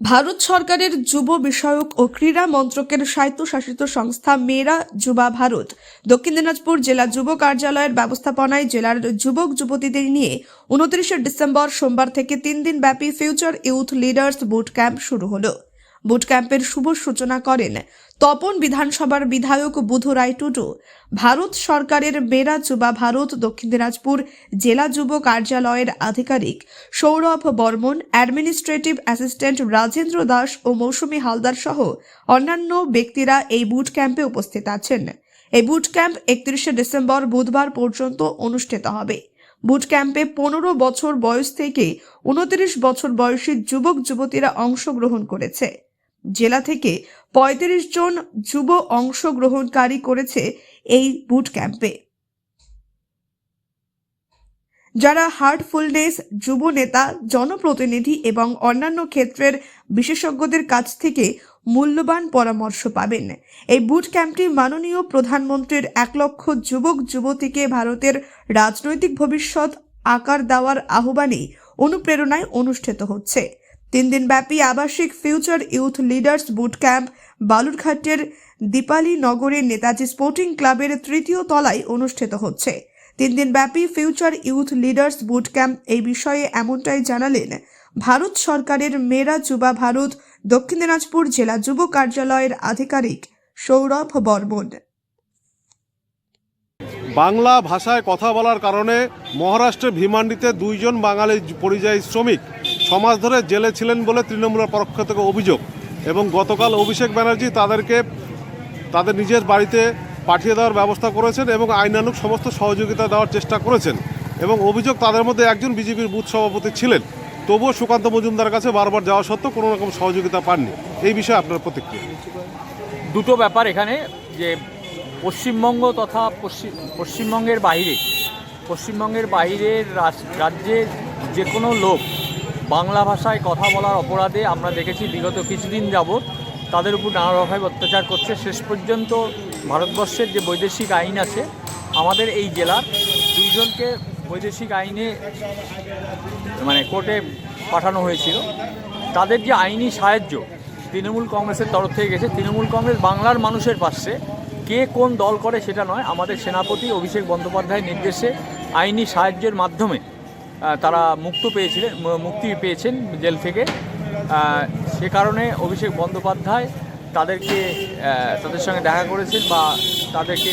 ভারত সরকারের যুব বিষয়ক ও ক্রীড়া মন্ত্রকের স্বায়ত্তশাসিত সংস্থা মেরা যুবা ভারত দক্ষিণ দিনাজপুর জেলা যুব কার্যালয়ের ব্যবস্থাপনায় জেলার যুবক যুবতীদের নিয়ে উনত্রিশে ডিসেম্বর সোমবার থেকে তিন দিন ব্যাপী future youth leaders boot camp শুরু হলো। বুট ক্যাম্পের শুভ সূচনা করেন তপন বিধানসভার বিধায়ক বুধু রায় টুডু ভারত সরকারের মেরা যুবা ভারত, দক্ষিণ দিনাজপুর জেলা যুব কার্যালয়ের আধিকারিক সৌরভ বর্মন, অ্যাডমিনিস্ট্রেটিভ অ্যাসিস্ট্যান্ট রাজেন্দ্র দাস ও মৌসুমী হালদার সহ অন্যান্য ব্যক্তিরা এই বুট ক্যাম্পে উপস্থিত আছেন। এই বুট ক্যাম্প একত্রিশে ডিসেম্বর বুধবার পর্যন্ত অনুষ্ঠিত হবে। বুট ক্যাম্পে পনেরো বছর বয়স থেকে উনত্রিশ বছর বয়সী যুবক যুবতীরা অংশগ্রহণ করেছে। জেলা থেকে পঁয়ত্রিশ জন যুব অংশগ্রহণকারী করেছে এই বুট ক্যাম্পে যারা হার্টফুলনেস যুব নেতা, জনপ্রতিনিধি এবং অন্যান্য ক্ষেত্রের বিশেষজ্ঞদের কাছ থেকে মূল্যবান পরামর্শ পাবেন। এই বুট ক্যাম্পটি মাননীয় প্রধানমন্ত্রীর এক লক্ষ যুবক, যুবতীকে ভারতের রাজনৈতিক ভবিষ্যৎ আকার দেওয়ার আহ্বানে অনুপ্রেরণায় অনুষ্ঠিত হচ্ছে। তিন দিনব্যাপী আবাসিক future youth leaders boot camp বালুরঘাটের Dipali নগরের নেতাজি স্পোর্টিং ক্লাবের তৃতীয় তলায় অনুষ্ঠিত হচ্ছে। তিন দিনব্যাপী future youth leaders boot camp এই বিষয়ে এমনটাই জানালেন ভারত সরকারের মেরা যুবা ভারত, দক্ষিণ দিনাজপুর জেলা যুব কার্যালয়ের আধিকারিক সৌরভ বর্মন। বাংলা ভাষায় কথা বলার কারণে মহারাষ্ট্রের ভীমান্ডিতে দুইজন বাঙালি পরিযায়ী শ্রমিক সমাজ ধরে জেলে ছিলেন বলে তৃণমূলের পক্ষ থেকে অভিযোগ এবং গতকাল অভিষেক ব্যানার্জি তাদেরকে, তাদের নিজের বাড়িতে পাঠিয়ে দেওয়ার ব্যবস্থা করেছেন এবং আইনানুগ সমস্ত সহযোগিতা দেওয়ার চেষ্টা করেছেন এবং অভিযোগ তাদের মধ্যে একজন বিজেপির বুথ সভাপতি ছিলেন। তবুও সুকান্ত মজুমদার কাছে বারবার যাওয়া সত্ত্বেও কোনো রকম সহযোগিতা পাননি। এই বিষয়ে আপনার প্রতিক্রিয়া? দুটো ব্যাপার এখানে যে পশ্চিমবঙ্গ তথা পশ্চিম পশ্চিমবঙ্গের বাইরে, পশ্চিমবঙ্গের বাইরের রাজ- রাজ্যের যে কোনো লোক বাংলা ভাষায় কথা বলার অপরাধে আমরা দেখেছি বিগত কিছুদিন যাবৎ তাদের উপর নানা রকম অত্যাচার করছে। শেষ পর্যন্ত ভারতবর্ষের যে বৈদেশিক আইন আছে, আমাদের এই জেলার দুইজনকে বৈদেশিক আইনে মানে কোর্টে পাঠানো হয়েছিল। তাদের যে আইনি সাহায্য তৃণমূল কংগ্রেসের তরফ থেকে গেছে। তৃণমূল কংগ্রেস বাংলার মানুষের পাশে কে কোন দল করে সেটা নয়, আমাদের সেনাপতি অভিষেক বন্দ্যোপাধ্যায়ের নির্দেশে আইনি সাহায্যের মাধ্যমে তারা মুক্ত পেয়েছিলেন মুক্তি পেয়েছেন জেল থেকে। সে কারণে অভিষেক বন্দ্যোপাধ্যায় তাদেরকে তাদের সঙ্গে দেখা করেছেন বা তাদেরকে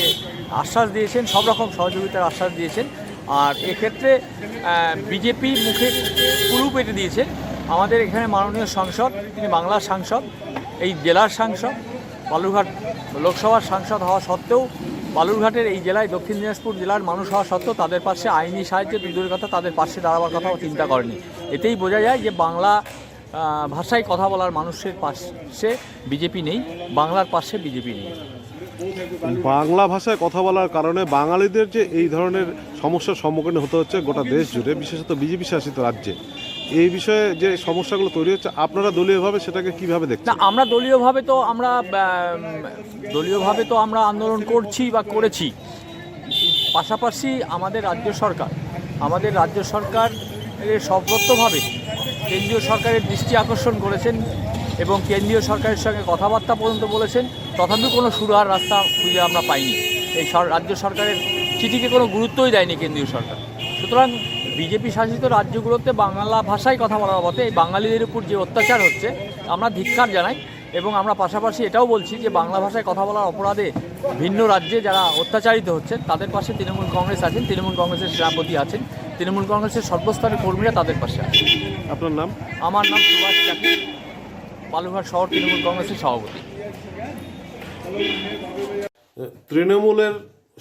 আশ্বাস দিয়েছেন, সব রকম সহযোগিতার আশ্বাস দিয়েছেন। আর এক্ষেত্রে বিজেপি মুখে কুলু পেটে দিয়েছেন আমাদের এখানে মাননীয় সাংসদ, তিনি বাংলার সাংসদ, এই জেলার সাংসদ, বালুরঘাট লোকসভার সাংসদ হওয়া সত্ত্বেও বালুরঘাটের এই জেলায় দক্ষিণ দিনাজপুর জেলার মানুষ হওয়া সত্ত্বেও তাদের পাশে আইনি সাহায্য দূরের কথা, তাদের পাশে দাঁড়াবার কথাও চিন্তা করেনি। এতেই বোঝা যায় যে বাংলা ভাষায় কথা বলার মানুষের পাশে বিজেপি নেই, বাংলার পাশে বিজেপি নেই। বাংলা ভাষায় কথা বলার কারণে বাঙালিদের যে এই ধরনের সমস্যার সম্মুখীন হতে হচ্ছে গোটা দেশ জুড়ে, বিশেষত বিজেপি শাসিত রাজ্যে। এই বিষয়ে যে সমস্যাগুলো তৈরি হচ্ছে, আপনারা দলীয়ভাবে সেটাকে কীভাবে না, আমরা দলীয়ভাবে তো আমরা দলীয়ভাবে তো আমরা আন্দোলন করছি বা করেছি। পাশাপাশি আমাদের রাজ্য সরকার, আমাদের রাজ্য সরকার সর্বত্রভাবে কেন্দ্রীয় সরকারের দৃষ্টি আকর্ষণ করেছেন এবং কেন্দ্রীয় সরকারের সঙ্গে কথাবার্তা পর্যন্ত বলেছেন, তথাপি কোনো সুরাহার রাস্তা খুঁজে আমরা পাইনি। এই রাজ্য সরকারের চিঠিকে কোনো গুরুত্বই দেয়নি কেন্দ্রীয় সরকার। সুতরাং বিজেপি শাসিত রাজ্যগুলোতে বাংলা ভাষায় কথা বলার মতে এই বাঙালিদের উপর যে অত্যাচার হচ্ছে আমরা ধিক্কার জানাই এবং আমরা পাশাপাশি এটাও বলছি যে বাংলা ভাষায় কথা বলার অপরাধে ভিন্ন রাজ্যে যারা অত্যাচারিত হচ্ছেন তাদের পাশে তৃণমূল কংগ্রেস আছেন তৃণমূল কংগ্রেসের সভাপতি আছেন তৃণমূল কংগ্রেসের সর্বস্তরের কর্মীরা তাদের পাশে আছেন। আপনার নাম? আমার নাম সুভাষ চাকরি বালুঘাট শহর তৃণমূল কংগ্রেসের সভাপতি। তৃণমূলের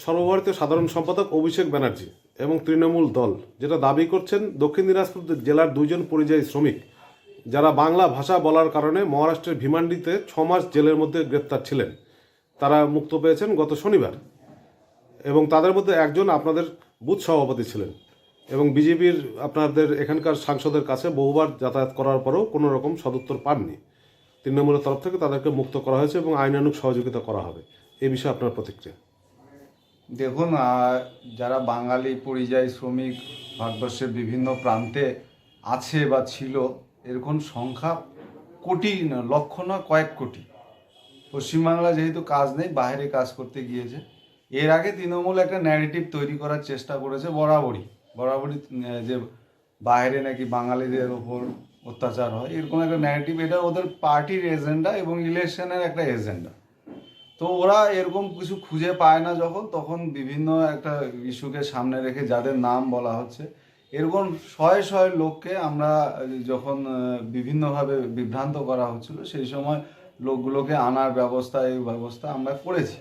সর্বভারতীয় সাধারণ সম্পাদক অভিষেক ব্যানার্জি। এবং তৃণমূল দল, যেটা দাবি করছেন দক্ষিণ দিনাজপুর জেলার দুজন পরিযায়ী শ্রমিক, যারা বাংলা ভাষা বলার কারণে মহারাষ্ট্রের ভিমান্ডিতে ছ মাস জেলের মধ্যে গ্রেপ্তার ছিলেন। তারা মুক্ত পেয়েছেন গত শনিবার এবং তাদের মধ্যে একজন আপনাদের বুথ সভাপতি ছিলেন এবং বিজেপির আপনাদের এখানকার সাংসদের কাছে বহুবার যাতায়াত করার পরেও কোনো রকম সদুত্তর পাননি। তৃণমূলের তরফ থেকে তাদেরকে মুক্ত করা হয়েছে এবং আইনানুগ সহযোগিতা করা হবে। এ বিষয়ে আপনার প্রতিক্রিয়া? দেখুন যারা বাঙালি পরিযায়ী শ্রমিক ভারতবর্ষের বিভিন্ন প্রান্তে আছে বা ছিল এরকম সংখ্যা কোটি না, লক্ষ না কয়েক কোটি। পশ্চিমবাংলা যেহেতু কাজ নেই বাইরে কাজ করতে গিয়েছে। এর আগে তৃণমূল একটা ন্যারেটিভ তৈরি করার চেষ্টা করেছে বরাবরই। বরাবরই যে বাইরে নাকি বাঙালিদের ওপর অত্যাচার হয় এরকম একটা ন্যারেটিভ এটা ওদের পার্টির এজেন্ডা এবং ইলেকশনের একটা এজেন্ডা তো ওরা এরকম কিছু খুঁজে পায় না যখন, তখন বিভিন্ন একটা ইস্যুকে সামনে রেখে যাদের নাম বলা হচ্ছে, এরকম শয়ে শয়ে লোককে আমরা যখন বিভিন্নভাবে বিভ্রান্ত করা হচ্ছিল, সেই সময় লোকগুলোকে আনার ব্যবস্থা, এই ব্যবস্থা আমরা করেছি।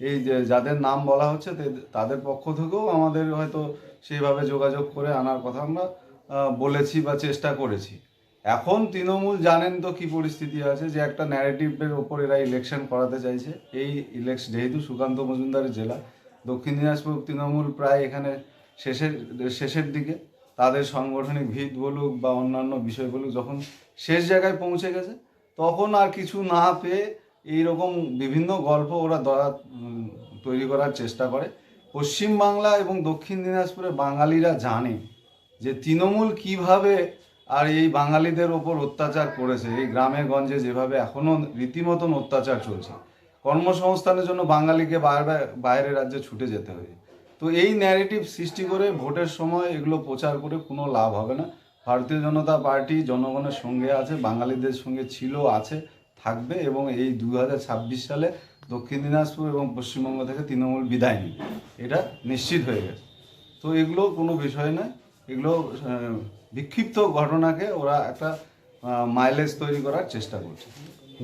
এই যে যাদের নাম বলা হচ্ছে তাদের পক্ষ থেকেও আমাদের হয়তো সেইভাবে যোগাযোগ করে আনার কথা আমরা বলেছি বা চেষ্টা করেছি। এখন তৃণমূল জানেন তো কি পরিস্থিতি আছে, যে একটা ন্যারেটিভের ওপর এরা ইলেকশন করাতে চাইছে। এই ইলেকশন যেহেতু সুকান্ত মজুমদারের জেলা, দক্ষিণ দিনাজপুর তৃণমূল প্রায় এখানে শেষের শেষের দিকে। তাদের সাংগঠনিক ভিত বলুক বা অন্যান্য বিষয় বলুক, যখন শেষ জায়গায় পৌঁছে গেছে, তখন আর কিছু না পেয়ে এইরকম বিভিন্ন গল্প ওরা দয়া তৈরি করার চেষ্টা করে। পশ্চিমবাংলা এবং দক্ষিণ দিনাজপুরে বাঙালিরা জানে যে তৃণমূল কীভাবে আর এই বাঙালিদের ওপর অত্যাচার করেছে। এই গ্রামে গঞ্জে যেভাবে এখনও রীতিমতন অত্যাচার চলছে। কর্মসংস্থানের জন্য বাঙালিকে বাইরে বাইরের রাজ্যে ছুটে যেতে হয় তো এই ন্যারেটিভ সৃষ্টি করে ভোটের সময় এগুলো প্রচার করে কোনো লাভ হবে না। ভারতীয় জনতা পার্টি জনগণের সঙ্গে আছে, বাঙালিদের সঙ্গে ছিল, আছে, থাকবে এবং এই দু হাজার ছাব্বিশ সালে দক্ষিণ দিনাজপুর এবং পশ্চিমবঙ্গ থেকে তৃণমূল বিদায় নেবে। এটা নিশ্চিত হয়ে গেছে। তো এগুলো কোনো বিষয় নয়। এগুলো বিক্ষিপ্ত ঘটনাকে ওরা একটা মাইলেজ তৈরি করার চেষ্টা করছে।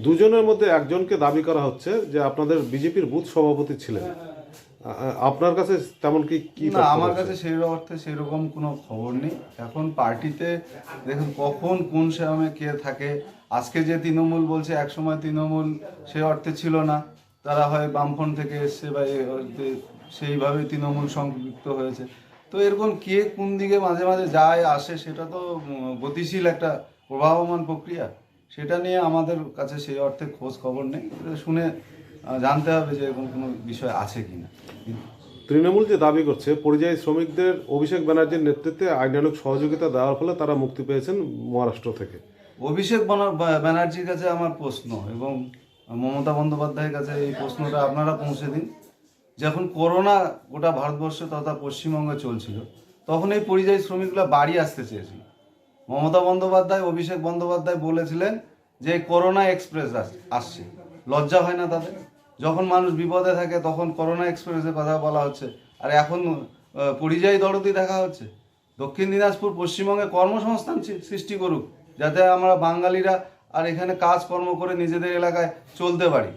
দুজনের মধ্যে একজনকে দাবি করা হচ্ছে যে আপনাদের বিজেপির বুথ সভাপতি ছিলেন। আ- আ- আপনার কাছে তেমন কি কি না আমার কাছে সেই অর্থে সেরকম কোনো খবর নেই। এখন পার্টিতে দেখুন কখন কোন সময় কে থাকে। আজকে যে তৃণমূল বলছে একসময় তৃণমূল সেই অর্থে ছিল না। তারা হয় বামফ্রন্ট থেকে এসছে বা সেইভাবে তৃণমূল সংযুক্ত হয়েছে। তো এরকম কে কোন দিকে মাঝে মাঝে যায় আসে সেটা তো গতিশীল একটা প্রবাহমান প্রক্রিয়া। সেটা নিয়ে আমাদের কাছে সেই অর্থে খোঁজ খবর নেই। শুনে জানতে হবে যে এরকম কোনো বিষয় আছে কি না তৃণমূল যে দাবি করছে পরিযায়ী শ্রমিকদের অভিষেক ব্যানার্জির নেতৃত্বে আইনানুক সহযোগিতা দেওয়ার ফলে তারা মুক্তি পেয়েছেন মহারাষ্ট্র থেকে। অভিষেক ব্যানার্জির কাছে আমার প্রশ্ন এবং মমতা বন্দ্যোপাধ্যায়ের কাছে এই প্রশ্নটা আপনারা পৌঁছে দিন। যখন করোনা গোটা ভারতবর্ষ তথা পশ্চিমবঙ্গে চলছিল, তখন এই পরিযায়ী শ্রমিকরা বাড়ি আসতে চেয়েছিল। মমতা বন্দ্যোপাধ্যায়, অভিষেক বন্দ্যোপাধ্যায় বলেছিলেন যে করোনা এক্সপ্রেস আস- আসছে। লজ্জা হয় না তাদের? যখন মানুষ বিপদে থাকে, তখন করোনা এক্সপ্রেসের কথা বলা হচ্ছে। আর এখন পরিযায়ী দরদি দেখা হচ্ছে। দক্ষিণ দিনাজপুর পশ্চিমবঙ্গে কর্মসংস্থান সৃষ্টি করুক, যাতে আমরা বাঙালিরা আর এখানে কাজকর্ম করে নিজেদের এলাকায় চলতে পারি।